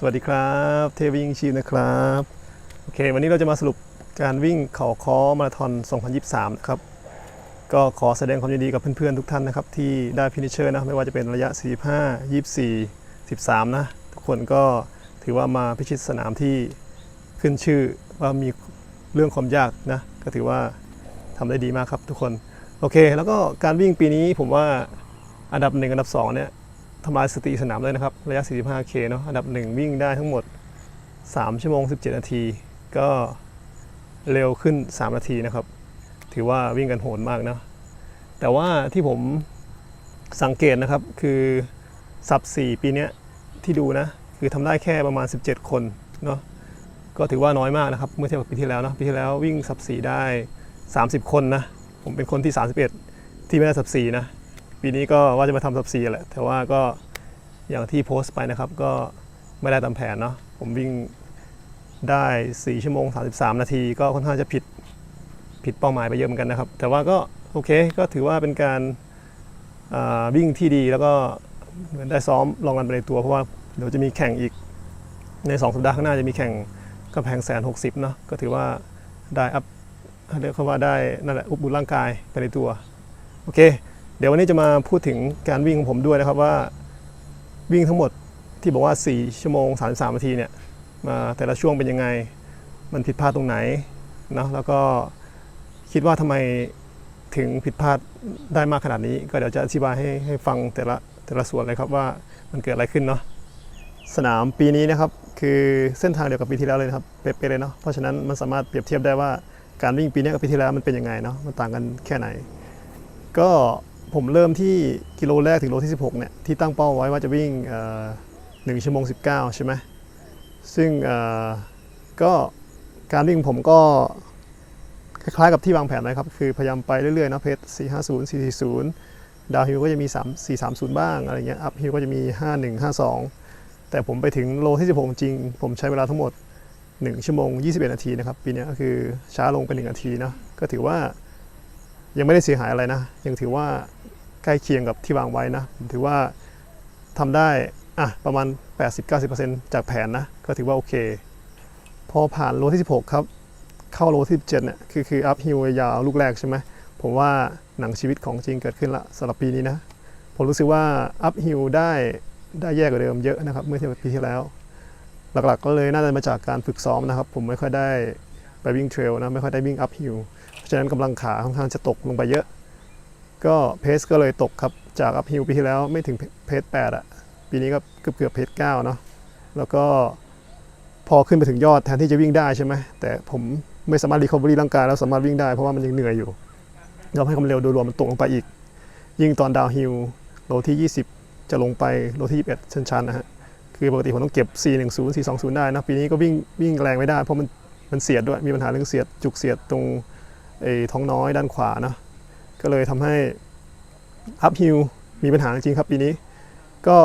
สวัสดีครับ เทวิ่งชีพนะครับ โอเค วันนี้เราจะมาสรุปการวิ่งเขาคอมาราธอน 2023 นะครับ ก็ขอแสดงความยินดีกับเพื่อนๆ ทุกท่านนะครับ ที่ได้ฟินิชเชอร์นะ ไม่ว่าจะเป็นระยะ 45 24 13 นะ ทุกคนก็ถือว่ามาพิชิตสนามที่ขึ้นชื่อว่ามีเรื่องความยากนะ ก็ถือว่าทำได้ดีมากครับทุกคน โอเค แล้วก็การวิ่งปีนี้ผมว่าอันดับหนึ่งอันดับสองเนี่ย ทำลายสติสนามเลยนะครับ ระยะ 45K เนาะอันดับ 1 วิ่งได้ทั้งหมด 3 ชั่วโมง 17 นาที ก็เร็วขึ้น 3 นาทีนะครับ ถือว่าวิ่งกันโหดมากนะ แต่ว่าที่ผมสังเกตนะครับคือสับ 4 ปีนี้ที่ดูนะ คือทำได้แค่ประมาณ 17 คนเนาะก็ถือว่าน้อยมากนะครับ เมื่อเทียบกับปีที่แล้วเนาะปีที่แล้ววิ่งสับ 4 ได้ 30 คนนะ ผมเป็นคนที่ 31 ที่ไม่ได้สับ 4 นะ ปีนี้ก็ว่าจะมาทำสับซีแหละ แต่ว่าก็อย่างที่โพสต์ไปนะครับ ก็ไม่ได้ตามแผนเนาะผมวิ่งได้ 4 ชั่วโมง 33 นาที ก็ค่อนข้างจะผิดผิดเป้าหมายไปเยอะเหมือนกันนะครับ แต่ว่าก็โอเคก็ถือว่าเป็นการาวิ่งที่ดีแล้วก็เหมือนได้ซ้อมลองกันไปในตัวเพราะว่าเดี๋ยวจะมีแข่งอีกใน 2 สัปดาห์ข้างหน้าจะมีแข่งกำแพงแสน60เนาะก็ถือว่าได้อัพเรียกว่าได้นั่นแหละอุบบุญร่างกายไปในตัว โอเค เดี๋ยววันนี้จะมาพูดถึงการวิ่งของผมด้วยนะครับว่าวิ่งทั้งหมดที่บอกว่า 4 ชั่วโมง 33 นาทีเนี่ยมาแต่ละช่วงเป็นยังไง มันผิดพลาดตรงไหนเนาะแล้วก็คิดว่าทำไมถึงผิดพลาดได้มากขนาดนี้ ก็เดี๋ยวจะอธิบายให้ให้ฟังแต่ละแต่ละส่วนเลยครับว่ามันเกิดอะไรขึ้นเนาะสนามปีนี้นะครับคือเส้นทางเดียวกับปีที่แล้วเลยครับเป๊ะเลยเนาะเพราะฉะนั้นมันสามารถเปรียบเทียบได้ว่าการวิ่งปีนี้กับปีที่แล้วมันเป็นยังไงเนาะมันต่างกันแค่ไหน ก็ ผมเริ่มที่กิโลแรกถึงโลที่ 16เนี่ยที่ตั้งเป้าไว้ว่าจะวิ่งเอ่อ1ชั่วโมง 19 ใช่ไหมซึ่งก็การวิ่งผมก็คล้ายๆกับที่วางแผนนะครับ คือพยายามไปเรื่อยๆนะเพจ450 440 ดาวฮิลก็จะมี 3 430 บ้างอะไรเงี้ยอัพฮิลก็จะมี 51 52 แต่ผมไปถึงโลที่ 16 จริง ผมใช้เวลาทั้งหมด 1 ชั่วโมง 21 นาทีนะครับ ปีนี้ก็คือช้าลงไป 1 นาทีนะก็ถือว่า ยังไม่ได้เสียหายอะไรนะ ยังถือว่าใกล้เคียงกับที่วางไว้นะผมถือว่าทำได้อะประมาณ 80-90%จากแผนนะ ก็ถือว่าโอเค พอผ่านโลที่ 16 ครับ เข้าโลที่ 17เนี่ยคือคืออัพฮิลยาวลูกแรกใช่ไหมผมว่าหนังชีวิตของจริงเกิดขึ้นละสำหรับปีนี้นะ ผมรู้สึกว่าอัพฮิลได้ได้แย่กว่าเดิมเยอะนะครับ เมื่อเทียบกับปีที่แล้ว หลักๆก็เลยน่าจะมาจากการฝึกซ้อมนะครับ ผมไม่ค่อยได้ ไปวิ่งเทรลนะไม่ค่อยได้วิ่งอัพฮิลเพราะฉะนั้นกำลังขาค่อนข้างจะตกลงไปเยอะ ก็เพสก็เลยตกครับ จากอัพฮิลปีที่แล้วไม่ถึงเพส8อะปีนี้ก็เกือบเกือบเพส9เนาะแล้วก็พอขึ้นไปถึงยอดแทนที่จะวิ่งได้ใช่ไหมแต่ผมไม่สามารถรีคอเวอรี่ร่างกายแล้วสามารถวิ่งได้เพราะว่ามันยังเหนื่อยอยู่ยอมให้ความเร็วโดยรวมมันตกลงไปอีก ยิ่งตอนดาวฮิลโลที่ 20 จะลงไปโลที่ 21 ชันๆนะฮะ คือปกติผมต้องเก็บ 410 420 ได้นะ ปีนี้ก็วิ่งวิ่งแรงไม่ได้เพราะมัน มันเสียดด้วยมีปัญหาเรื่องเสียดจุกเสียดตรงไอ้ท้องน้อยด้านขวานะก็เลยทำให้อัพฮิลมีปัญหาจริงครับปีนี้ ก็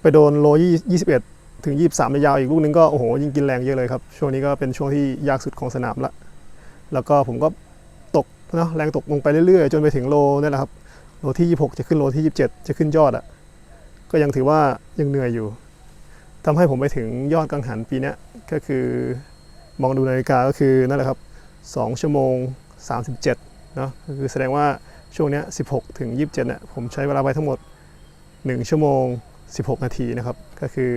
ไปโดนโลยี่สิบเอ็ดถึงยี่สิบสามยาวอีกลูกนึงก็โอ้โหยิ่งกินแรงเยอะเลยครับ ช่วงนี้ก็เป็นช่วงที่ยากสุดของสนามละ แล้วก็ผมก็ตกนะแรงตกลงไปเรื่อยๆ จนไปถึงโลนี่แหละครับโลที่26จะขึ้นโลที่27จะขึ้นยอดอะ่ะก็ยังถือว่ายังเหนื่อยอยู่ทำให้ผมไปถึงยอดกังหันปีนี้ก็คือ มองดูนาฬิกาก็คือนั่นแหละครับ2ชั่วโมง 37เนาะก็คือแสดงว่าช่วงนี้ 16 ถึง 27เนี่ยผมใช้เวลาไปทั้งหมด 1 ชั่วโมง 16 นาทีนะครับ ก็คือ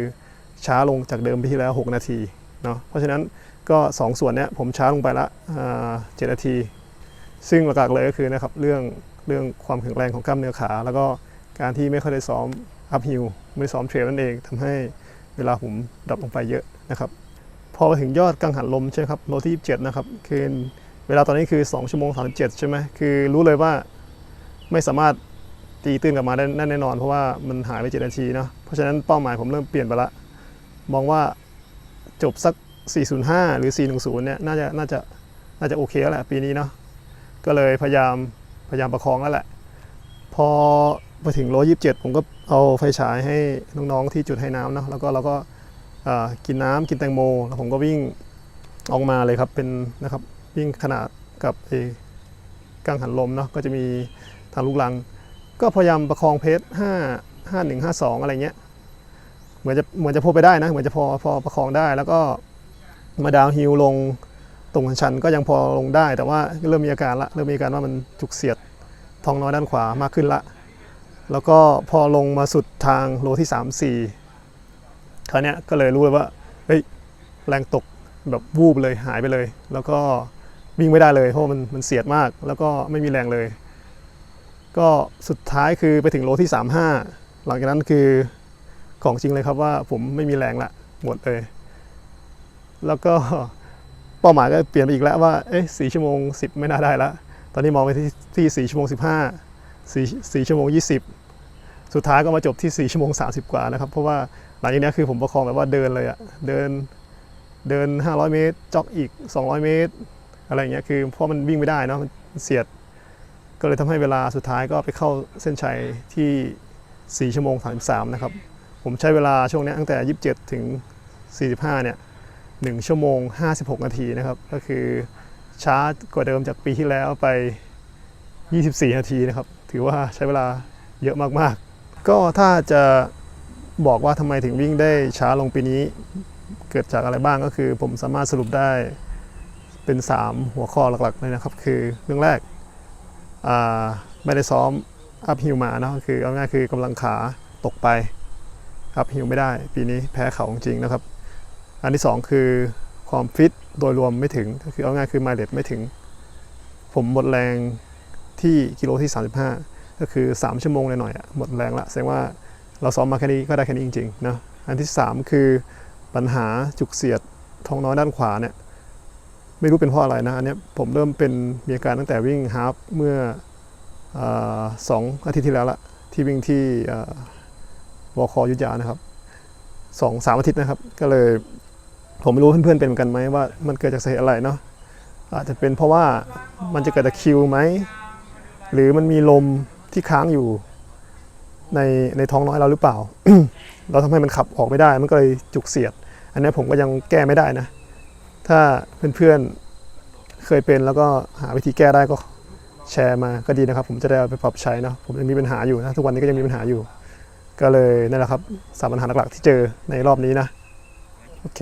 ช้าลงจากเดิมไปที่แล้ว 6 นาทีเนาะเพราะฉะนั้นก็ 2 ส่วนเนี้ยผมช้าลงไปละอ่า7นาที ซึ่งหลักๆเลยก็คือนะครับเรื่องเรื่องความแข็งแรงของกล้ามเนื้อขา แล้วก็การที่ไม่ค่อยได้ซ้อมอัพฮิลไม่ซ้อมเทรลนั่นเองทำให้เวลาผมดรอปลงไปเยอะนะครับ พอไปถึงยอดกังหันลมใช่ไหมครับโลที่27 นะครับ คือเวลาตอนนี้คือ 2 ชั่วโมง 37 ใช่ไหมคือรู้เลยว่าไม่สามารถตีตื้นกลับมาได้แน่นอน เพราะว่ามันหายไป 7 นาทีเนาะเพราะฉะนั้นเป้าหมายผมเริ่มเปลี่ยนไปละ มองว่าจบสัก 405 หรือ 410 เนี่ยน่าจะน่าจะน่าจะโอเคแล้วแหละปีนี้เนาะก็เลยพยายามพยายามประคองแล้วแหละ พอไปถึงโล27 ผมก็เอาไฟฉายให้น้องๆที่จุดให้น้ำเนาะแล้วก็เราก็ กินน้ำกินแตงโม แล้วผมก็วิ่งออกมาเลยครับเป็นนะครับวิ่งขนาดกับไอ้กังหันลมเนาะก็จะมีทางลูกลัง ก็พยายามประคองเพจ5 5 1 5 2 อะไรเงี้ยเหมือนจะเหมือนจะพอไปได้นะเหมือนจะพอพอประคองได้ แล้วก็มาดาวฮิลลงตรงชันก็ยังพอลงได้ แต่ว่าเริ่มมีอาการละเริ่มมีอาการว่ามันจุกเสียดท้องน้อยด้านขวามากขึ้นละ แล้วก็พอลงมาสุดทางโลที่ 3 4 คราวนี้ก็เลยรู้เลยว่าเฮ้ยแรงตกแบบวูบเลยหายไปเลย แล้วก็วิ่งไม่ได้เลยเพราะมันมันเสียดมาก แล้วก็ไม่มีแรงเลย ก็สุดท้ายคือไปถึงโลที่ 35 หลังจากนั้นคือของจริงเลยครับว่าผมไม่มีแรงละหมดเลย แล้วก็เป้าหมายก็เปลี่ยนไปอีกแล้วว่าเอ๊ะสี่ชั่วโมง 10 ไม่น่าได้ละตอนนี้มองไปที่ที่4ชั่วโมง15 4 4ชั่วโมง20สุดท้ายก็มาจบที่4ชั่วโมง30กว่านะครับ เพราะว่า หลังจากนี้คือผมประคองแบบว่าเดินเลยอะเดินเดิน 500 เมตรจ็อกอีก 200 เมตร อะไรอย่างเงี้ยคือเพราะมันวิ่งไม่ได้เนาะมันเสียด ก็เลยทำให้เวลาสุดท้ายก็ไปเข้าเส้นชัยที่ 4 ชั่วโมง 33 นะครับ ผมใช้เวลาช่วงนี้ตั้งแต่ 27 ถึง 45 เนี่ย 1 ชั่วโมง 56 นาทีนะครับ ก็คือช้ากว่าเดิมจากปีที่แล้วไป 24 นาทีนะครับ ถือว่าใช้เวลาเยอะมากๆ ก็ถ้าจะ บอกว่าทำไมถึงวิ่งได้ช้าลงปีนี้ เกิดจากอะไรบ้างก็คือ ผมสามารถสรุปได้เป็น 3 หัวข้อหลักๆเลยนะครับ คือเรื่องแรกไม่ได้ซ้อมอัพฮิลมานะคือเอาง่ายคือกำลังขาตกไปอัพฮิลไม่ได้ ปีนี้แพ้เขาจริงๆนะครับ อันที่ 2 คือความฟิตโดยรวมไม่ถึงก็คือเอาง่ายคือไมล์เลไม่ถึง ผมหมดแรงที่กิโลที่ 35 ก็คือ 3 ชั่วโมงเลยหน่อยหมดแรงละแสดงว่า เราซ้อมมาแค่นี้ก็ได้แค่นี้จริงๆนะอันที่ 3 คือปัญหาจุกเสียดท้องน้อยด้านขวาเนี่ยไม่รู้เป็นเพราะอะไรนะอันนี้ผมเริ่มเป็นมีอาการตั้งแต่วิ่งฮาฟเมื่อสองอาทิตย์ที่แล้วละที่วิ่งที่วอคอยุทธยานะครับสองสามอาทิตย์นะครับ ก็เลยผมไม่รู้เพื่อนๆเป็นเหมือนกันไหมว่ามันเกิดจากสาเหตุอะไรเนาะอาจจะเป็นเพราะว่ามันจะเกิดจากคิวไหมหรือมันมีลมที่ค้างอยู่ ในในท้องน้อยเราหรือเปล่า เราทำให้มันขับออกไม่ได้ มันก็เลยจุกเสียด อันนี้ผมก็ยังแก้ไม่ได้นะ ถ้าเพื่อนๆเคยเป็นแล้วก็หาวิธีแก้ได้ก็แชร์มาก็ดีนะครับ ผมจะได้ไปปรับใช้นะผมยังมีปัญหาอยู่นะทุกวันนี้ก็ยังมีปัญหาอยู่ ก็เลยนั่นแหละครับสามปัญหาหลักๆที่เจอในรอบนี้นะโอเค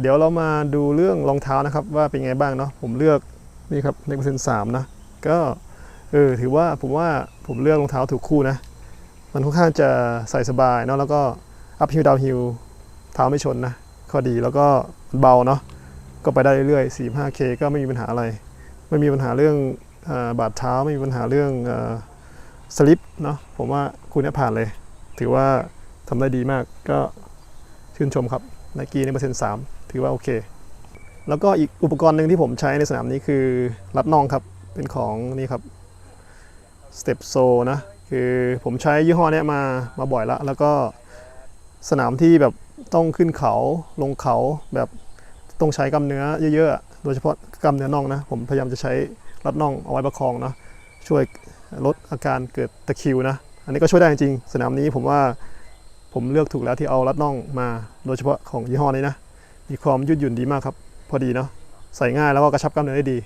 เดี๋ยวเรามาดูเรื่องรองเท้านะครับ ว่าเป็นไงบ้างเนาะผมเลือกนี่ครับในเปอร์เซ็นต์สามนะก็เออถือว่าผมว่าผมเลือกรองเท้าถูกคู่นะ มันค่อนข้างจะใส่สบายเนาะแล้วก็อัพฮิลดาวฮิลเท้าไม่ชนนะข้อดีแล้วก็มันเบาเนาะก็ไปได้เรื่อยๆ 45K ก็ไม่มีปัญหาอะไร ไม่มีปัญหาเรื่องอบาดเท้าไม่มีปัญหาเรื่องสลิปเนาะผมว่าคุณเนี่ยผ่านเลย ถือว่าทำได้ดีมากก็ชื่นชมครับไนกี้ในเปอร์เซ็นต์สามถือว่าโอเค แล้วก็อีกอุปกรณ์หนึ่งที่ผมใช้ในสนามนี้คือรัดน่องครับ เป็นของนี่ครับ Step s o นะ คือผมใช้ยี่ห้อนี้มามาบ่อยละแล้วก็สนามที่แบบต้องขึ้นเขาลงเขาแบบต้องใช้กล้ามเนื้อเยอะๆ โดยเฉพาะกล้ามเนื้อน่องนะ ผมพยายามจะใช้รัดน่องเอาไว้ประคองเนาะช่วยลดอาการเกิดตะคิวนะ อันนี้ก็ช่วยได้จริงสนามนี้ผมว่าผมเลือกถูกแล้วที่เอารัดน่องมา โดยเฉพาะของยี่ห้อนี้นะ มีความยืดหยุ่นดีมากครับ พอดีเนาะใส่ง่ายแล้วก็กระชับกล้ามเนื้อได้ดี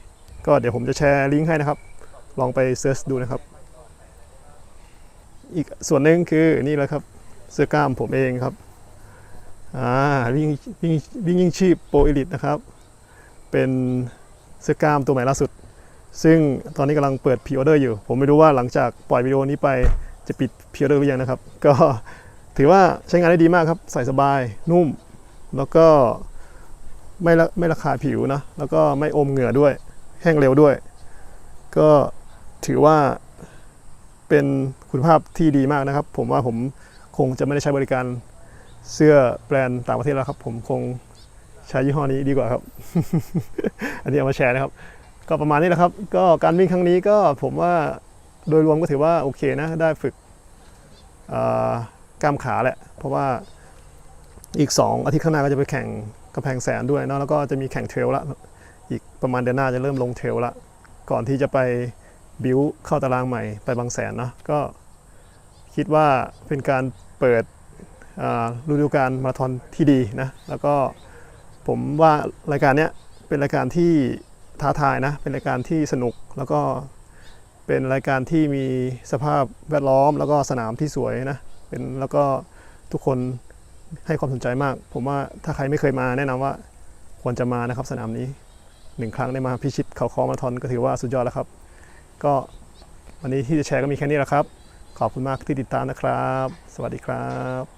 ก็เดี๋ยวผมจะแชร์ลิงก์ให้นะครับ ลองไปเซิร์ชดูนะครับ อีกส่วนหนึ่งคือนี่แหละครับเสื้อกล้ามผมเองครับอ่าวิ่งวิ่งวิ่งยิ่งชีพโปรเอลิตนะครับ เป็นเสื้อกล้ามตัวใหม่ล่าสุด ซึ่งตอนนี้กำลังเปิดพ r ออเดอร์อยู่ ผมไม่รู้ว่าหลังจากปล่อยวิดีโอนี้ไปจะปิดพ r ออเดอร์หรือยังนะครับ ก็ถือว่าใช้งานได้ดีมากครับ ใส่สบายนุ่ม แล้วก็ไม่ละไม่ระคายผิวนะ แล้วก็ไม่อมเหงื่อด้วย แห้งเร็วด้วย ก็ถือว่า เป็นคุณภาพที่ดีมากนะครับ ผมว่าผมคงจะไม่ได้ใช้บริการเสื้อแบรนด์ต่างประเทศแล้วครับ ผมคงใช้ยี่ห้อนี้ดีกว่าครับ อันนี้เอามาแชร์นะครับ ก็ประมาณนี้แหละครับ ก็การวิ่งครั้งนี้ก็ผมว่าโดยรวมก็ถือว่าโอเคนะ ได้ฝึกกล้ามขาแหละ เพราะว่าอีก 2 อาทิตย์ข้างหน้าก็จะไปแข่งกำแพงแสนด้วยเนาะแล้วก็จะมีแข่งเทรลละ อีกประมาณเดือนหน้าจะเริ่มลงเทรลละ ก่อนที่จะไป บิวเข้าตารางใหม่ไปบางแสนเนาะก็คิดว่าเป็นการเปิดฤดูกาลมาราธอนที่ดีนะแล้วก็ผมว่ารายการเนี้ยเป็นรายการที่ท้าทายนะเป็นรายการที่สนุกแล้วก็เป็นรายการที่มีสภาพแวดล้อม แล้วก็สนามที่สวยนะเป็นแล้วก็ทุกคนให้ความสนใจมาก ผมว่าถ้าใครไม่เคยมาแนะนำว่าควรจะมานะครับสนามนี้หนึ่งครั้งได้มาพิชิตเขาคอมาราธอนก็ถือว่าสุดยอดแล้วครับ ก็วันนี้ที่จะแชร์ก็มีแค่นี้แหละครับ ขอบคุณมากที่ติดตามนะครับ สวัสดีครับ